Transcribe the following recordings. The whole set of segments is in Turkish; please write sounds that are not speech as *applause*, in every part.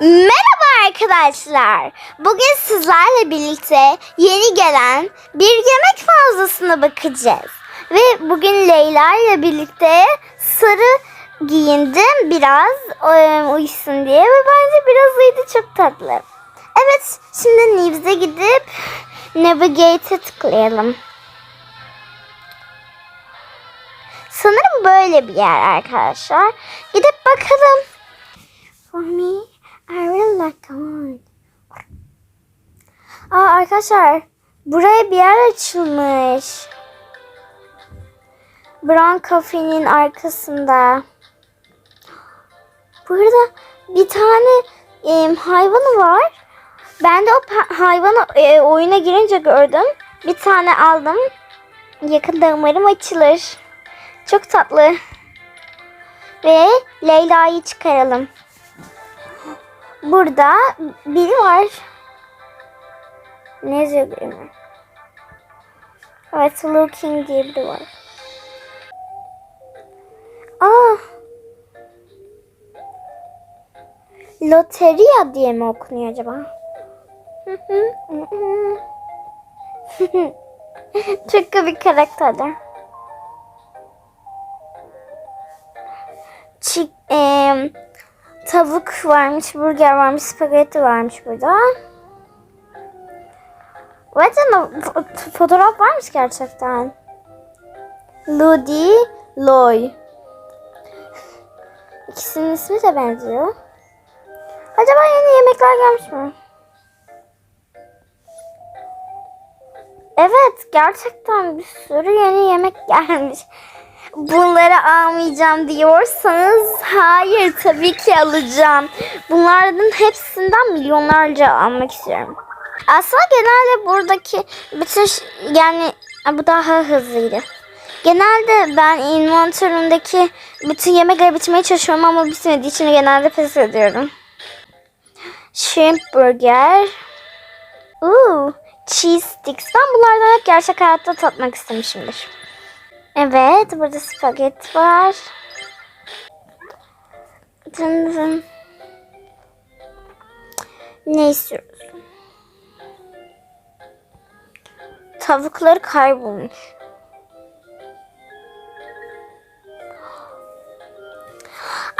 Merhaba arkadaşlar. Bugün sizlerle birlikte yeni gelen bir yemek fazlasına bakacağız. Ve bugün Leyla ile birlikte sarı giyindim biraz uyusun diye ve bence biraz uyudu çok tatlı. Evet şimdi News'e gidip Navigate'e tıklayalım. Sanırım böyle bir yer arkadaşlar. Gidip bakalım. For me, I really like corn. Aa arkadaşlar, buraya bir yer açılmış. Brown Coffee'nin arkasında. Burada bir tane e, hayvanı var. Ben de o hayvanı e, oyuna girince gördüm. Bir tane aldım. Yakında umarım açılır. Çok tatlı. Ve Leyla'yı çıkaralım. Burada biri var. Ne bilmiyorum. Evet, Looking diye biri var. Aa. Loteria diye mi okunuyor acaba? *laughs* Çok komik karakterler. Çik, em, tavuk varmış, burger varmış, spagetti varmış burada. Zaten fo- fotoğraf varmış gerçekten. Ludi, Loy. İkisinin ismi de benziyor. Acaba yeni yemekler gelmiş mi? Evet, gerçekten bir sürü yeni yemek *laughs* gelmiş. Bunları almayacağım diyorsanız hayır tabii ki alacağım. Bunlardan hepsinden milyonlarca almak istiyorum. Aslında genelde buradaki bütün yani bu daha hızlıydı. Genelde ben inventörümdeki bütün yemekleri bitirmeye çalışıyorum ama bitmediği için genelde pes ediyorum. Shrimp burger. Ooh, cheese sticks. Ben bunlardan hep gerçek hayatta tatmak istemişimdir. Evet, burada spagetti var. Dın dın. Ne istiyoruz? Tavukları kaybolmuş.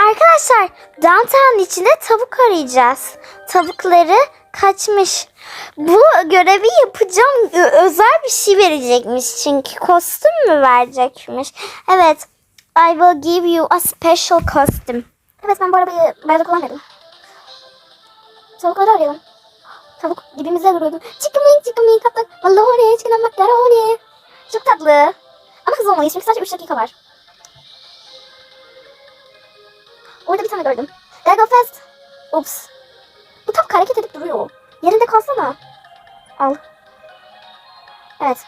Arkadaşlar, downtown içinde tavuk arayacağız. Tavukları kaçmış. Bu görevi yapacağım özel bir şey verecekmiş çünkü kostüm mü verecekmiş? Evet. I will give you a special costume. Evet ben bu arabayı bayada kullanmadım. Tavukları arayalım. Tavuk dibimize vuruyordu. Chicken wing, kaptan. Malone, chicken and macaroni. Çok tatlı. Ama hızlı olmalıyız çünkü sadece 3 dakika var. Orada bir tane gördüm. Gotta go fast. Ups. Tavuk hareket edip duruyor. Yerinde kalsana. Al. Evet.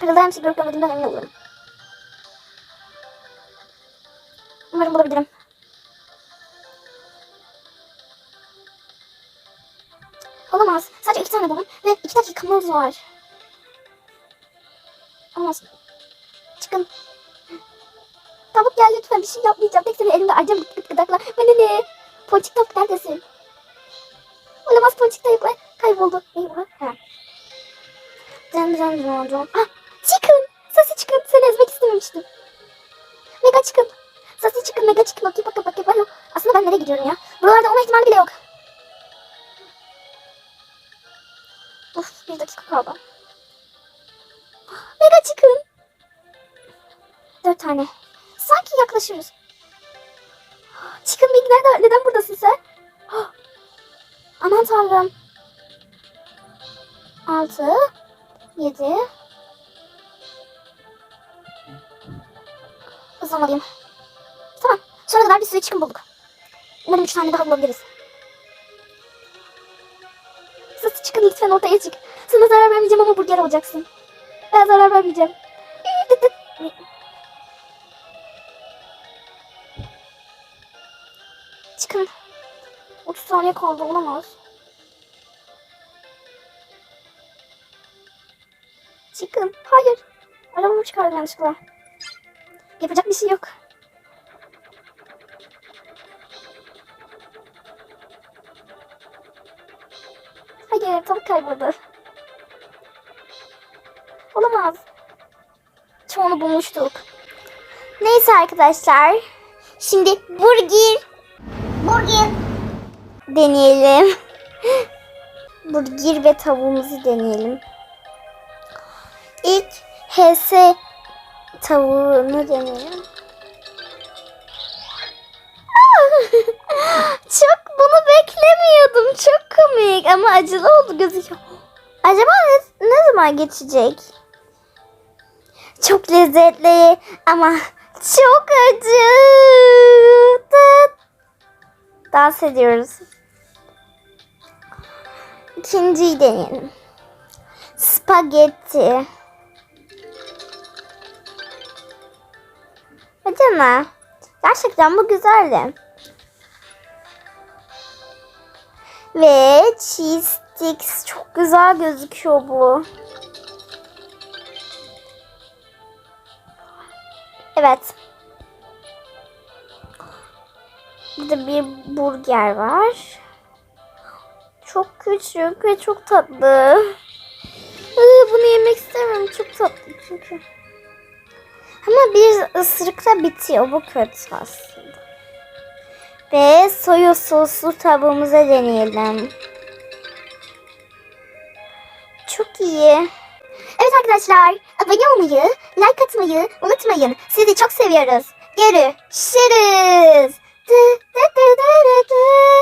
Pırıldayan bir şey görüp görmediğimden emin olurum. Umarım bulabilirim. Olamaz. Sadece iki tane buldum ve iki dakikamız var. Olamaz. Çıkın. Tavuk gel lütfen bir şey yapmayacağım. Tek seni elimde gıt gıdakla. Bana ne? Ponçik tavuk neredesin? Olamaz ponçik tavuk var. Kayboldu. Eyvah. Ha. Dın dın dın dın. Ah! Chicken! Sasi chicken. Seni ezmek istememiştim. Mega chicken. Sasi chicken, mega chicken. Okey bakın bakın. bakın. Aslında ben nereye gidiyorum ya? Buralarda olma ihtimali bile yok. Uf bir dakika kaldı. Mega chicken. Dört tane. Sanki yaklaşıyoruz. Nerede? Neden buradasın sen? Aman tanrım. Altı. Yedi. Hızlamalıyım. Tamam. Sonra kadar bir sürü chicken bulduk. Umarım üç tane daha bulabiliriz. Sus chicken lütfen ortaya çık. Sana zarar vermeyeceğim ama burger olacaksın. Ben zarar vermeyeceğim. saniye kaldı olamaz. Çıkın. Hayır. Arabamı çıkardım yanlışlıkla. Yapacak bir şey yok. Hayır tavuk kayboldu. Olamaz. Çoğunu bulmuştuk. Neyse arkadaşlar. Şimdi burger. Burger. Deneyelim. burger ve tavuğumuzu deneyelim. İlk HS tavuğunu deneyelim. *laughs* Çok bunu beklemiyordum. Çok komik ama acılı oldu gözüküyor. Acaba ne, ne zaman geçecek? Çok lezzetli ama çok acı. Dans ediyoruz. İkinciyi deneyelim. Spagetti. Acaba gerçekten bu güzeldi. Ve cheese sticks çok güzel gözüküyor bu. Evet. Burada bir burger var. Çok küçük ve çok tatlı. Iı, Bunu yemek istemiyorum. Çok tatlı çünkü. Ama bir ısırıkta bitiyor. Bu kötü aslında. Ve soya soslu tavuğumuza deneyelim. Çok iyi. Evet arkadaşlar, abone olmayı, like atmayı unutmayın. Sizi çok seviyoruz. Görüşürüz. Dı dı dı dı dı.